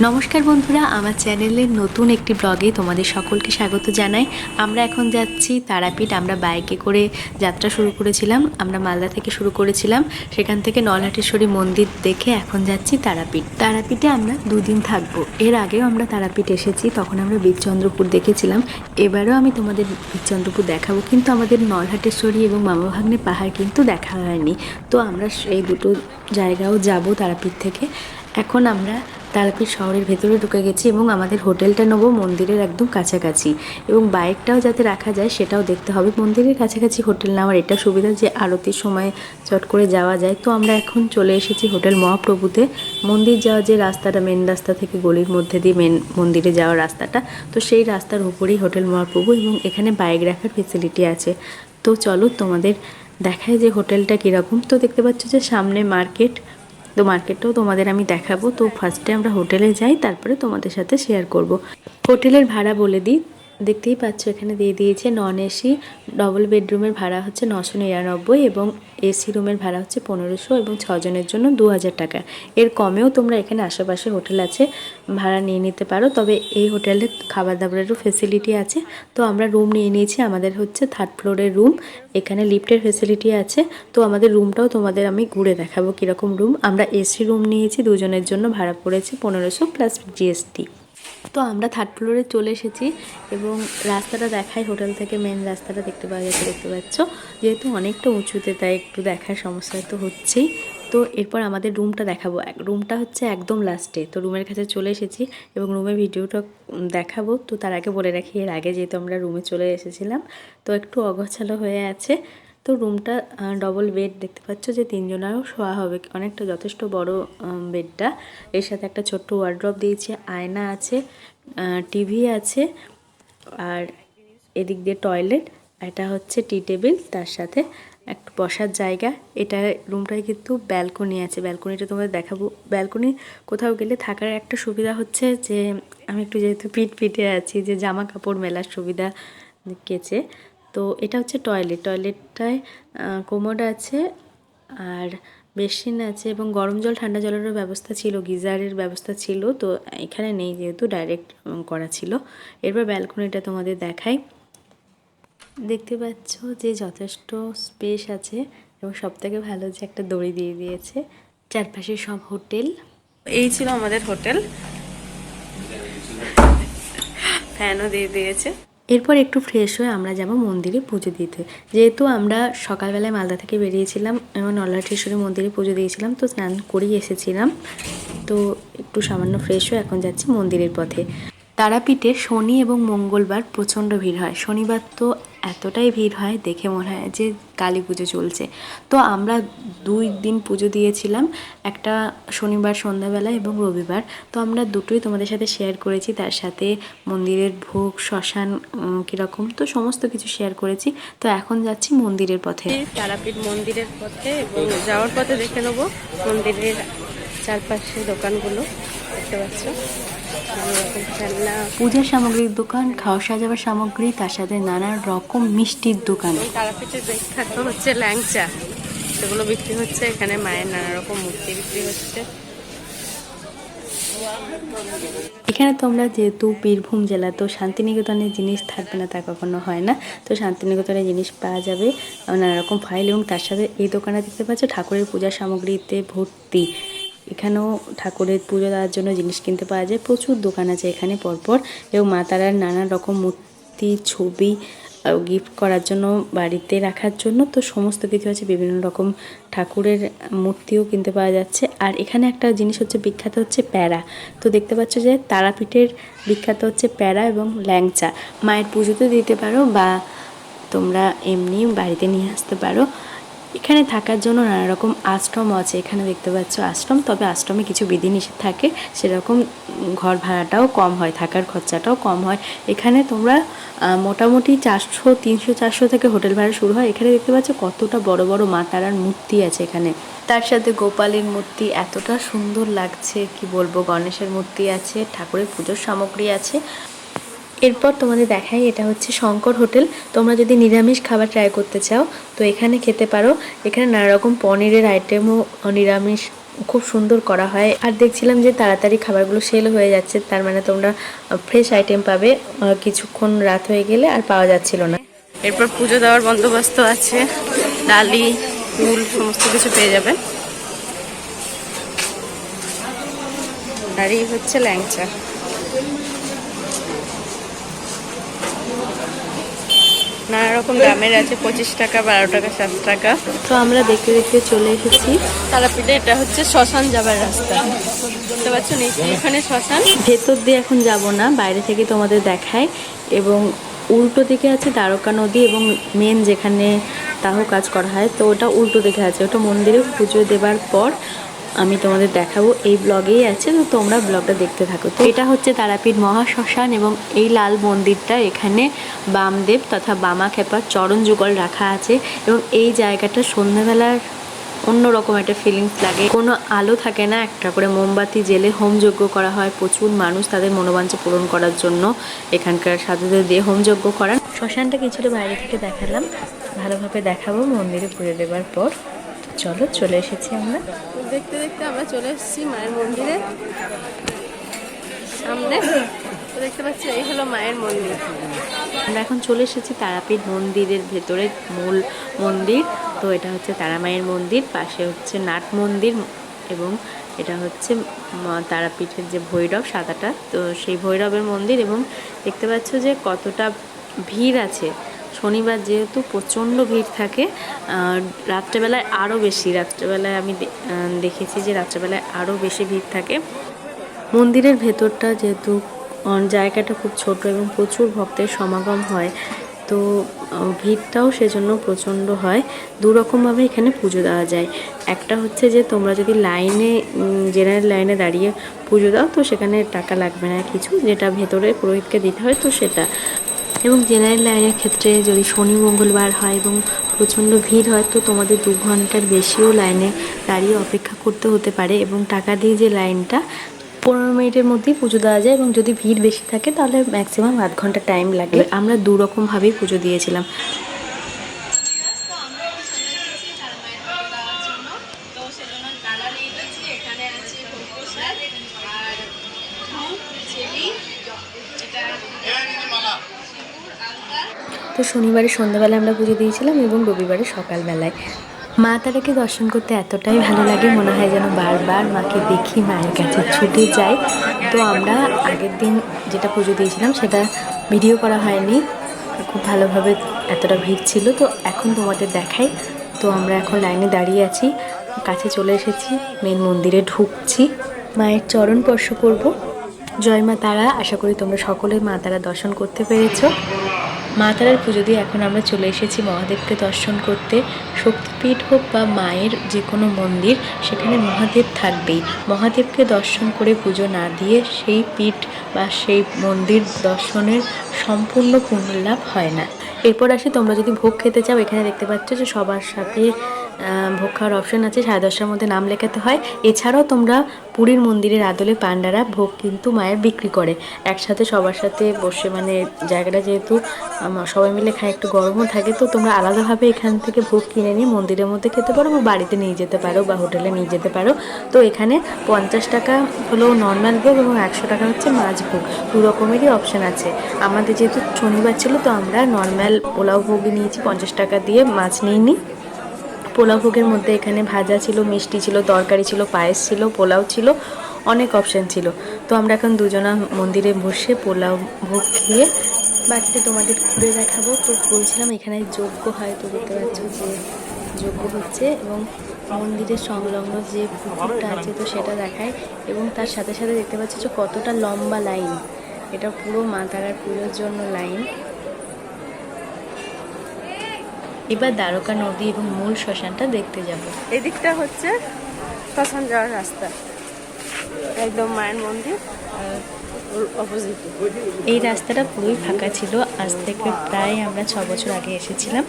নমস্কার বন্ধুরা, আমার চ্যানেলের নতুন একটি ব্লগে তোমাদের সকলকে স্বাগত জানাই। আমরা এখন যাচ্ছি তারাপীঠ, আমরা বাইকে করে যাত্রা শুরু করেছিলাম, আমরা মালদা থেকে শুরু করেছিলাম। সেখান থেকে নলহাটেশ্বরী মন্দির দেখে এখন যাচ্ছি তারাপীঠ। তারাপীঠে আমরা দুদিন থাকব। এর আগেও আমরা তারাপীঠ এসেছি, তখন আমরা বীরচন্দ্রপুর দেখেছিলাম। এবারেও আমি তোমাদের বীরচন্দ্রপুর দেখাবো, কিন্তু আমাদের নলহাটেশ্বরী এবং মামাভাগ্নে পাহাড় কিন্তু দেখা হয়নি। তো আমরা এই দুটো জায়গাও যাব তারাপীঠ থেকে। এখন আমরা তারাপীঠ শহরের ভেতরে ঢুকে গেছি এবং আমাদের হোটেলটা নেব মন্দিরের একদম কাছাকাছি। এবং বাইকটাও যাতে রাখা যায় সেটাও দেখতে হবে। মন্দিরের কাছাকাছি হোটেল নেওয়ার এটা সুবিধা যে আরতির সময় চট করে যাওয়া যায়। তো আমরা এখন চলে এসেছি হোটেল মহাপ্রভুতে। মন্দির যাওয়ার যে রাস্তাটা মেন রাস্তা থেকে গলির মধ্যে দিয়ে মেন মন্দিরে যাওয়ার রাস্তাটা, তো সেই রাস্তার উপরেই হোটেল মহাপ্রভু এবং এখানে বাইক রাখার ফেসিলিটি আছে। তো চলো তোমাদের দেখায় যে হোটেলটা কীরকম। তো দেখতে পাচ্ছ যে সামনে মার্কেট তো মার্কেটটাও তোমাদের আমি দেখাবো। তো ফার্স্টে আমরা হোটেলে যাই, তারপরে তোমাদের সাথে শেয়ার করব। হোটেলের ভাড়া বলে দিই দেখতেই পাচ্ছ, এখানে দিয়ে দিয়েছে নন এসি ডবল বেডরুমের ভাড়া হচ্ছে নশো নিরানব্বই এবং এসি রুমের ভাড়া হচ্ছে পনেরোশো এবং ছজনের জন্য দু হাজার টাকা। এর কমেও তোমরা এখানে আশেপাশে হোটেল আছে, ভাড়া নিয়ে নিতে পারো, তবে এই হোটেলে খাবার দাবারেরও ফেসিলিটি আছে। তো আমরা রুম নিয়ে নিয়েছি, আমাদের হচ্ছে থার্ড ফ্লোরের রুম এখানে লিফটের ফেসিলিটি আছে। তো আমাদের রুমটাও তোমাদের আমি ঘুরে দেখাবো কীরকম রুম আমরা এসি রুম নিয়েছি, দুজনের জন্য ভাড়া পড়েছে পনেরোশো প্লাস জিএসটি তো আমরা থার্ড ফ্লোরে চলে এসেছি এবং রাস্তাটা দেখাই হোটেল থেকে মেন রাস্তাটা দেখতে পাওয়া যাচ্ছে দেখতে পাচ্ছ? যেহেতু অনেকটা উঁচুতে, তাই একটু দেখার সমস্যা তো হচ্ছেই। তো এরপর আমাদের রুমটা দেখাবো। রুমটা হচ্ছে একদম লাস্টে তো রুমের কাছে চলে এসেছি এবং রুমের ভিডিওটা দেখাবো। তো তার আগে বলে রাখি, এর আগে যেহেতু আমরা রুমে চলে এসেছিলাম, তো একটু অগোছালো হয়ে আছে। তো রুমটা ডবল বেড দেখতে পাচ্ছ যে তিনজনেরও শোয়া হবে। অনেকটা যথেষ্ট বড় বেডটা এর সাথে একটা ছোট্ট ওয়ার্ড্রপ দিয়েছে, আয়না আছে টিভি আছে, আর এদিক দিয়ে টয়লেট এটা হচ্ছে টি টেবিল তার সাথে একটা বসার জায়গা। এটা রুমটায় কিন্তু ব্যালকনি আছে। ব্যালকনিটা তোমাদের দেখাবো। ব্যালকনি কোথাও গেলে থাকার একটা সুবিধা হচ্ছে যে, আমি একটু যেহেতু পিট পিটে আছি, যে জামা কাপড় মেলার সুবিধা কেচে তো এটা হচ্ছে টয়লেট। টয়লেটটায় কোমোড আছে আর বেসিন আছে এবং গরম জল, ঠান্ডা জলেরও ব্যবস্থা ছিল, গিজারের ব্যবস্থা ছিল, তো এখানে নেই যেহেতু, ডাইরেক্ট করা ছিল। এরপর ব্যালকনিটা তোমাদের দেখাই। দেখতে পাচ্ছ যে যথেষ্ট স্পেস আছে এবং সব থেকে ভালো যে একটা দড়ি দিয়ে দিয়েছে। চারপাশে সব হোটেল। এই ছিল আমাদের হোটেল। ফ্যানও দিয়ে দিয়েছে। এরপর একটু ফ্রেশ হয়ে আমরা যাব মন্দিরে পুজো দিতে। যেহেতু আমরা সকালবেলায় মালদা থেকে বেরিয়েছিলাম, এবং নল্লাঠেশ্বরী মন্দিরে পুজো দিয়েছিলাম, তো স্নান করেই এসেছিলাম। তো একটু সামান্য ফ্রেশ হয়ে এখন যাচ্ছি মন্দিরের পথে। তারাপীঠে শনি এবং মঙ্গলবার প্রচণ্ড ভিড় হয়। শনিবার তো এতটাই ভিড় হয় দেখে মনে হয় যে কালী পুজো চলছে। তো আমরা দুই দিন পুজো দিয়েছিলাম, একটা শনিবার সন্ধ্যাবেলা এবং রবিবার। তো আমরা দুটোই তোমাদের সাথে শেয়ার করেছি, তার সাথে মন্দিরের ভোগ, শ্মশান কীরকম, তো সমস্ত কিছু শেয়ার করেছি। তো এখন যাচ্ছি মন্দিরের পথে। তারাপীঠ মন্দিরের পথে এবং যাওয়ার পথে দেখে নেব মন্দিরের চারপাশে দোকানগুলো, দেখতে পাচ্ছ। পূজার সামগ্রীর দোকান খাওয়া সাজাবার সামগ্রী তার সাথে নানা রকম মিষ্টির দোকান। তারাপীঠের বিখ্যাত হচ্ছে ল্যাংচা। সেগুলো বিক্রি হচ্ছে এখানে মায়ের নানা রকম মূর্তি বিক্রি হচ্ছে। এখানে তোমরা যেহেতু বীরভূম জেলা তো শান্তিনিকেতনের জিনিস থাকবে না তা কখনো হয় না। তো শান্তিনিকেতনের জিনিস পাওয়া যাবে নানা রকম ফাইল এবং তার সাথে এই দোকানে দেখতে পাচ্ছ ঠাকুরের পূজার সামগ্রীতে ভর্তি। এখানেও ঠাকুরের পুজো দেওয়ার জন্য জিনিস কিনতে পাওয়া যায়। প্রচুর দোকান আছে এখানে পরপর। এবং মা তারার নানা রকম মূর্তি, ছবি গিফট করার জন্য বাড়িতে রাখার জন্য তো সমস্ত কিছু আছে। বিভিন্ন রকম ঠাকুরের মূর্তিও কিনতে পাওয়া যাচ্ছে। আর এখানে একটা জিনিস হচ্ছে বিখ্যাত হচ্ছে প্যারা। তো দেখতে পাচ্ছ যে তারাপীঠের বিখ্যাত হচ্ছে প্যারা এবং ল্যাংচা। মায়ের পুজোতে দিতে পারো বা তোমরা এমনি বাড়িতে নিয়ে আসতে পারো। এখানে থাকার জন্য নানা রকম আশ্রম আছে। এখানে দেখতে পাচ্ছ আশ্রম, তবে আশ্রমে কিছু বিধিনিষেধ থাকে। সেরকম ঘর ভাড়াটাও কম হয়, থাকার খরচাটাও কম হয়। এখানে তোমরা মোটামুটি চারশো, তিনশো, চারশো থেকে হোটেল ভাড়া শুরু হয়। এখানে দেখতে পাচ্ছ কতটা বড় বড় মা তারার মূর্তি আছে এখানে। তার সাথে গোপালের মূর্তি এতটা সুন্দর লাগছে, কি বলব? গণেশের মূর্তি আছে, ঠাকুরের পুজোর সামগ্রী আছে। এরপর তোমাদের দেখাই, এটা হচ্ছে শঙ্কর হোটেল। তোমরা যদি নিরামিষ খাবার ট্রাই করতে চাও, তো এখানে খেতে পারো। এখানে নানা রকম পনিরের আইটেমও নিরামিষ খুব সুন্দর করা হয়। আর দেখছিলাম যে তাড়াতাড়ি খাবারগুলো সেল হয়ে যাচ্ছে, তার মানে তোমরা ফ্রেশ আইটেম পাবে কিছুক্ষণ রাত হয়ে গেলে আর পাওয়া যাচ্ছিল না। এরপর পুজো দেওয়ার বন্দোবস্ত আছে, ডালি ফুল সমস্ত কিছু পেয়ে যাবেন আর এই হচ্ছে ল্যাংচা। নানা রকম দামের আছে পঁচিশ টাকা বারো টাকা সাত টাকা। তো আমরা দেখতে দেখতে চলে এসেছি। তারাপীঠে এটা হচ্ছে শ্মশান যাবার রাস্তা। বুঝতে পারছ নিচে এখানে শ্মশান। ভেতর দিয়ে এখন যাব না বাইরে থেকে তোমাদের দেখায় এবং উল্টো দিকে আছে দ্বারকা নদী এবং মেন যেখানে দাহ কাজ করা হয় তো ওটা উল্টো দিকে আছে। ওটা মন্দিরে পুজো দেবার পর আমি তোমাদের দেখাবো এই ব্লগেই আছে, তো তোমরা ব্লগটা দেখতে থাকো। তো এটা হচ্ছে তারাপীঠ মহাশ্মশান এবং এই লাল মন্দিরটা এখানে বামদেব তথা বামা খেপার চরণ যুগল রাখা আছে এবং এই জায়গাটা সন্ধ্যাবেলার অন্যরকম একটা ফিলিংস লাগে। কোনো আলো থাকে না, একটা করে মোমবাতি জেলে হোমযজ্ঞ করা হয়। প্রচুর মানুষ তাদের মনোবাঞ্ছা পূরণ করার জন্য এখানকার সাধুদের দিয়ে হোমযজ্ঞ করান। শ্মশানটা কিছুটা বাইরে থেকে দেখালাম। ভালোভাবে দেখাবো, মন্দিরে পুজো দেবার পর। চলো চলে এসেছি আমরা। দেখতে দেখতে আমরা চলে এসেছি মায়ের মন্দিরে। সামনে তো দেখতে পাচ্ছি এই হলো মায়ের মন্দির। আমরা এখন চলে এসেছি তারাপীঠ মন্দিরের ভেতরে মূল মন্দির। তো এটা হচ্ছে তারা মায়ের মন্দির পাশে হচ্ছে নাট মন্দির এবং এটা হচ্ছে তারাপীঠের যে ভৈরব সাদাটা। তো সেই ভৈরবের মন্দির এবং দেখতে পাচ্ছ যে কতটা ভিড় আছে। শনিবার যেহেতু প্রচণ্ড ভিড় থাকে রাত্রেবেলায় আরও বেশি। রাত্রেবেলায় আমি দেখেছি যে রাত্রেবেলায় আরও বেশি ভিড় থাকে। মন্দিরের ভেতরটা যেহেতু জায়গাটা খুব ছোট এবং প্রচুর ভক্তের সমাগম হয়, তো ভিড়টাও সেজন্য প্রচণ্ড হয়। দু রকমভাবে এখানে পুজো দেওয়া যায়। একটা হচ্ছে যে, তোমরা যদি লাইনে জেনারেল লাইনে দাঁড়িয়ে পুজো দাও, তো সেখানে টাকা লাগবে না। কিছু যেটা ভেতরে পুরোহিতকে দিতে হয়, তো সেটা। এবং জেনারেল লাইনের ক্ষেত্রে যদি শনি মঙ্গলবার হয় এবং প্রচণ্ড ভিড় হয় তো তোমাদের দু ঘণ্টার বেশিও লাইনে দাঁড়িয়ে অপেক্ষা করতে হতে পারে এবং টাকা দিয়ে যে লাইনটা পনেরো মিনিটের মধ্যেই পুজো দেওয়া যায় এবং যদি ভিড় বেশি থাকে তাহলে ম্যাক্সিমাম আধ ঘণ্টা টাইম লাগে। আমরা দু রকমভাবেই পুজো দিয়েছিলাম। তো শনিবারে সন্ধ্যাবেলায় আমরা পুজো দিয়েছিলাম এবং রবিবারে সকালবেলায়। মা তারাকে দর্শন করতে এতটাই ভালো লাগে, মনে হয় যেন বারবার মাকে দেখি মায়ের কাছে ছুটে যাই তো আমরা আগের দিন যেটা পুজো দিয়েছিলাম সেটা ভিডিও করা হয়নি। খুব ভালোভাবে এতটা ভিড় ছিল। তো এখন তোমাদের দেখাই। তো আমরা এখন লাইনে দাঁড়িয়ে আছি, কাছে চলে এসেছি মেন মন্দিরে ঢুকছি। মায়ের চরণ স্পর্শ করব। জয় মা তারা, আশা করি তোমরা সকলে মা তারা দর্শন করতে পেরেছ। মা তারার পুজো দিয়ে এখন আমরা চলে এসেছি মহাদেবকে দর্শন করতে। শক্তিপীঠ হোক বা মায়ের যে কোনো মন্দির, সেখানে মহাদেব থাকবেই। মহাদেবকে দর্শন করে পুজো না দিয়ে সেই পীঠ বা সেই মন্দির দর্শনের সম্পূর্ণ পুণ্যলাভ হয় না। এরপর আসি, তোমরা যদি ভোগ খেতে চাও, এখানে দেখতে পাচ্ছ যে সবার সাথে ভোগ খাওয়ার অপশন আছে, সাড়ে দশটার মধ্যে নাম লেখাতে হয়। এছাড়াও তোমরা পুরীর মন্দিরের আদলে পান্ডারা ভোগ কিন্তু মায়ের বিক্রি করে। একসাথে সবার সাথে বসে মানে জায়গাটা যেহেতু সবাই মিলে খায়, একটু গরমও থাকে, তো তোমরা আলাদাভাবে এখান থেকে ভোগ কিনে নিয়ে মন্দিরের মধ্যে খেতে পারো বা বাড়িতে নিয়ে যেতে পারো বা হোটেলে নিয়ে যেতে পারো। তো এখানে পঞ্চাশ টাকা হলো নর্মাল ভোগ এবং একশো টাকা হচ্ছে মাছ ভোগ। দু রকমেরই অপশান আছে। আমাদের যেহেতু শনিবার ছিল, তো আমরা নর্মাল পোলাও ভোগই নিয়েছি, পঞ্চাশ টাকা দিয়ে মাছ নিইনি। পোলাও ভোগের মধ্যে এখানে ভাজা ছিল, মিষ্টি ছিল, তরকারি ছিল, পায়েস ছিল, পোলাও ছিল, অনেক অপশান ছিল। তো আমরা এখন দুজনা মন্দিরে বসে পোলাও ভোগ খেয়ে বাড়িতে তোমাদের ঘুরে দেখাবো। তো বলছিলাম এখানে যজ্ঞ হয়, তো দেখতে পাচ্ছ যে যজ্ঞ হচ্ছে এবং মন্দিরের সংলগ্ন যে পুকুরটা আছে, তো সেটা দেখায় এবং তার সাথে সাথে দেখতে পাচ্ছ যে কতটা লম্বা লাইন এটা পুরো মা তারার পুজোর জন্য লাইন এবার দ্বারকা নদী এবং মূল শ্মশানটা দেখতে যাব। এদিকটা হচ্ছে শ্মশান যাওয়ার রাস্তা। একদম মায়ের মন্দির এই রাস্তাটা পুরোই ফাঁকা ছিল। আজ থেকে প্রায় আমরা ছ বছর আগে এসেছিলাম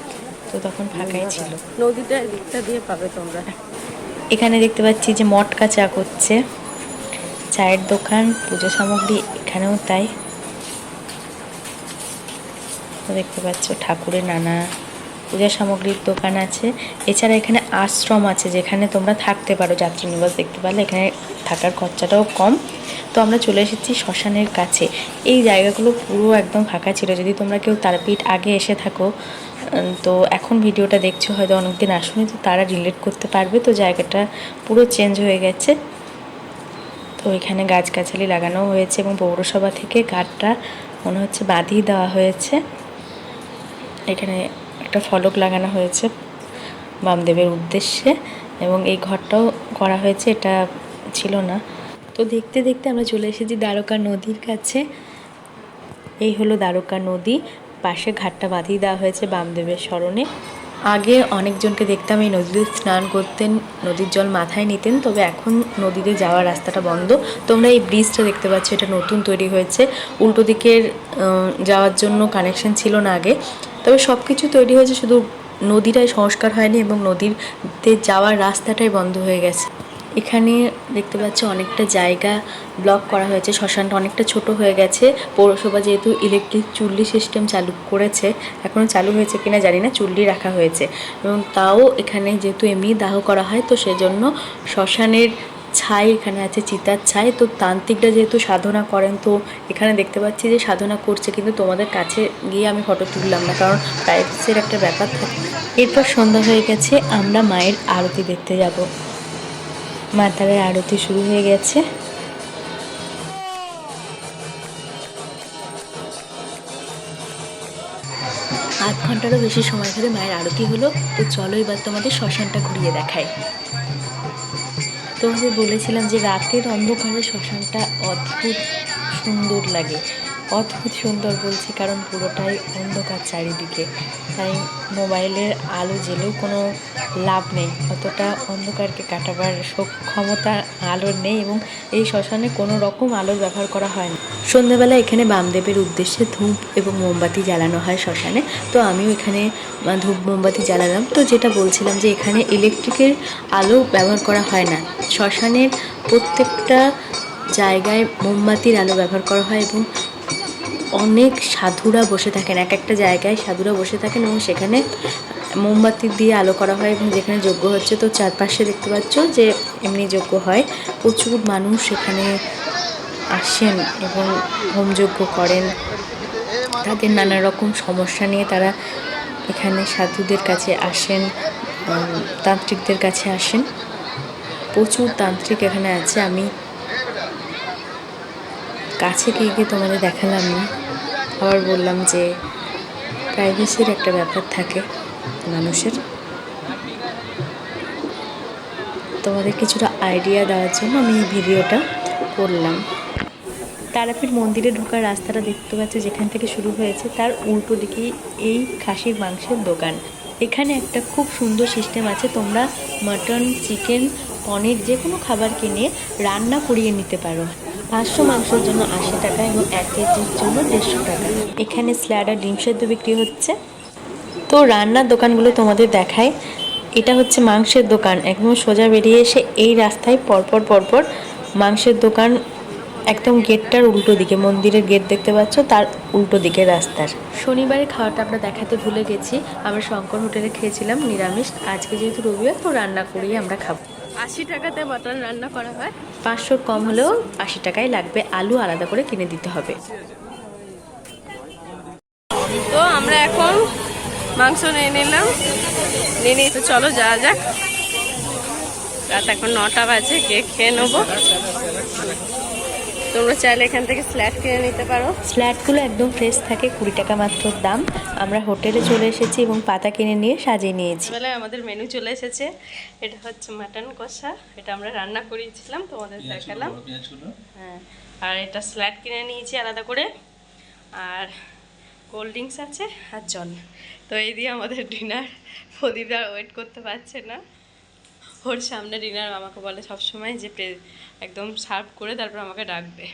তো তখন ফাঁকাই ছিল। নদীটা এদিকটা দিয়ে পাবে তোমরা। এখানে দেখতে পাচ্ছি যে মটকা চা করছে। চায়ের দোকান পুজো সামগ্রী এখানেও তাই। তো দেখতে পাচ্ছ ঠাকুরের নানা পূজা সামগ্রীর দোকান আছে। এছাড়া এখানে আশ্রম আছে, যেখানে তোমরা থাকতে পারো, যাত্রী নিবাস দেখতে পারলে। এখানে থাকার খরচাটাও কম। তো আমরা চলে এসেছি শ্মশানের কাছে। এই জায়গাগুলো পুরো একদম ফাঁকা ছিল। যদি তোমরা কেউ তারাপীঠ আগে এসে থাকো তো এখন ভিডিওটা দেখছ, হয়তো অনেকদিন আসুনি, তো তারা রিলেট করতে পারবে। তো জায়গাটা পুরো চেঞ্জ হয়ে গেছে। তো এখানে গাছগাছালি লাগানো হয়েছে এবং পৌরসভা থেকে কাঠটা মনে হচ্ছে বাঁধিয়ে দেওয়া হয়েছে। এখানে একটা ফলক লাগানো হয়েছে বামদেবের উদ্দেশ্যে এবং এই ঘরটাও করা হয়েছে, এটা ছিল না। তো দেখতে দেখতে আমরা চলে এসেছি দ্বারকা নদীর কাছে। এই হলো দ্বারকা নদী, পাশে ঘাটটা বাঁধিয়ে দেওয়া হয়েছে বামদেবের স্মরণে। আগে অনেকজনকে দেখতাম এই নদীতে স্নান করতেন, নদীর জল মাথায় নিতেন, তবে এখন নদীতে যাওয়ার রাস্তাটা বন্ধ। তোমরা এই ব্রিজটা দেখতে পাচ্ছ, এটা নতুন তৈরি হয়েছে। উল্টো দিকের যাওয়ার জন্য কানেকশন ছিল না আগে। তবে সব কিছু তৈরি হয়েছে শুধু নদীটাই সংস্কার হয়নি এবং নদীতে যাওয়ার রাস্তাটাই বন্ধ হয়ে গেছে। এখানে দেখতে পাচ্ছ অনেকটা জায়গা ব্লক করা হয়েছে। শ্মশানটা অনেকটা ছোট হয়ে গেছে। পৌরসভা যেহেতু ইলেকট্রিক চুল্লি সিস্টেম চালু করেছে এখনও চালু হয়েছে কিনা জানি না, চুল্লি রাখা হয়েছে। এবং তাও এখানে যেহেতু এমনি দাহ করা হয়, তো সেজন্য শ্মশানের ছাই এখানে আছে, চিতার ছাই। তো তান্ত্রিকরা যেহেতু সাধনা করেন, তো এখানে দেখতে পাচ্ছি যে সাধনা করছে, কিন্তু তোমাদের কাছে গিয়ে আমি ফটো তুললাম না, কারণ প্রাইভেসির একটা ব্যাপার থাকে। এরপর সন্ধ্যা হয়ে গেছে, আমরা মায়ের আরতি দেখতে যাব। মা তারের আরতি শুরু হয়ে গেছে। আধ ঘন্টারও বেশি সময় ধরে মায়ের আরতি হলো, তো চলো এবার তোমাদের শ্মশানটা ঘুরিয়ে তোমাদের বলেছিলাম যে রাতের অন্ধকারে শ্মশানটা অদ্ভুত সুন্দর লাগে। অদ্ভুত সুন্দর বলছি, কারণ পুরোটাই অন্ধকার চারিদিকে। তাই মোবাইলের আলো জেলেও কোনো লাভ নেই। অতটা অন্ধকারকে কাটাবার শক- ক্ষমতা আলোর নেই এবং এই শ্মশানে কোনো রকম আলোর ব্যবহার করা হয় না। সন্ধ্যাবেলা এখানে বামদেবের উদ্দেশ্যে ধূপ এবং মোমবাতি জ্বালানো হয় শ্মশানে। তো আমিও এখানে ধূপ মোমবাতি জ্বালালাম। তো যেটা বলছিলাম যে এখানে ইলেকট্রিকের আলো ব্যবহার করা হয় না। শ্মশানের প্রত্যেকটা জায়গায় মোমবাতির আলো ব্যবহার করা হয় এবং অনেক সাধুরা বসে থাকেন। এক একটা জায়গায় সাধুরা বসে থাকেন এবং সেখানে মোমবাতি দিয়ে আলো করা হয় এবং যেখানে যজ্ঞ হচ্ছে তো চারপাশে দেখতে পাচ্ছ যে এমনি যজ্ঞ হয়। প্রচুর মানুষ সেখানে আসেন এবং হোমযজ্ঞ করেন। তাদের নানা রকম সমস্যা নিয়ে তারা এখানে সাধুদের কাছে আসেন তান্ত্রিকদের কাছে আসেন। প্রচুর তান্ত্রিক এখানে আছে। আমি কাছে গিয়ে গিয়ে তোমাদের দেখালাম না। আবার বললাম যে প্রাইভেসির একটা ব্যাপার থাকে মানুষের। তোমাদের কিছুটা আইডিয়া দেওয়ার জন্য আমি এই ভিডিওটা করলাম। তারাপীঠ মন্দিরে ঢোকার রাস্তাটা দেখতে পাচ্ছ, যেখান থেকে শুরু হয়েছে, তার উল্টো দিকেই এই খাসির মাংসের দোকান। এখানে একটা খুব সুন্দর সিস্টেম আছে, তোমরা মাটন চিকেন পনির যে কোনো খাবার কিনে রান্না করিয়ে নিতে পারো। পাঁচশো মাংসের জন্য আশি টাকা এবং এক কেজির জন্য দেড়শো টাকা। এখানে স্ল্যাডার ডিম সেদ্ধ বিক্রি হচ্ছে। তো রান্নার দোকানগুলো তোমাদের দেখায় এটা হচ্ছে মাংসের দোকান। একদম সোজা বেরিয়ে এসে এই রাস্তায় পরপর পরপর মাংসের দোকান একদম গেটটার উল্টো দিকে, মন্দিরের গেট দেখতে পাচ্ছ, তার উল্টো দিকে রাস্তার। শনিবারে খাওয়াটা আমরা দেখাতে ভুলে গেছি। আমরা শঙ্কর হোটেলে খেয়েছিলাম নিরামিষ। আজকে যেহেতু রবিবার, তো রান্না করিয়ে আমরা খাব। আশি টাকাতে মটন রান্না করা হয়। পাঁচশোর কম হলেও আশি টাকায় লাগবে আলু আলাদা করে কিনে দিতে হবে। তো আমরা এখন মাংস নিয়ে নিলাম। নিয়ে নিয়ে তো চলো যাওয়া যাক। রাত এখন নটা বাজে গিয়ে খেয়ে নেব? তোমরা চাইলে এখান থেকে স্ল্যাট কিনে নিতে পারো। স্ল্যাটগুলো একদম ফ্রেশ থাকে কুড়ি টাকা মাত্র দাম। আমরা হোটেলে চলে এসেছি এবং পাতা কিনে নিয়ে সাজিয়ে নিয়েছি। বেলায় আমাদের মেনু চলে এসেছে। এটা হচ্ছে মাটন কষা। এটা আমরা রান্না করিয়েছিলাম তোমাদের দেখালাম। হ্যাঁ আর এটা স্ল্যাট কিনে নিয়েছি আলাদা করে। আর কোল্ড ড্রিঙ্কস আছে আর জল। তো এই দিয়ে আমাদের ডিনার। প্রদীপা ওয়েট করতে পারছে না। ওর সামনে ডিনার আমাকে বলে সবসময় যে একদম সার্ভ করে তারপর আমাকে ডাকবে।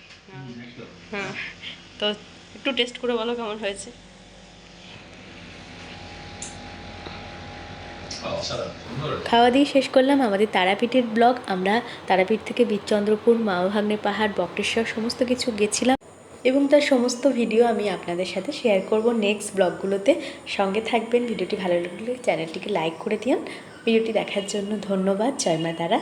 হ্যাঁ। তো একটু টেস্ট করে বলো কেমন হয়েছে? খাওয়া দিয়ে শেষ করলাম আমাদের তারাপীঠের ব্লগ। আমরা তারাপীঠ থেকে বীরচন্দ্রপুর মাওভাগ্নে পাহাড় বক্রেশ্বর সমস্ত কিছু গেছিলাম এবং তার সমস্ত ভিডিও আমি আপনাদের সাথে শেয়ার করব নেক্সট ব্লগগুলোতে। সঙ্গে থাকবেন। ভিডিওটি ভালো লাগলে চ্যানেলটিকে লাইক করে দিন। ভিডিওটি দেখার জন্য ধন্যবাদ জয় মা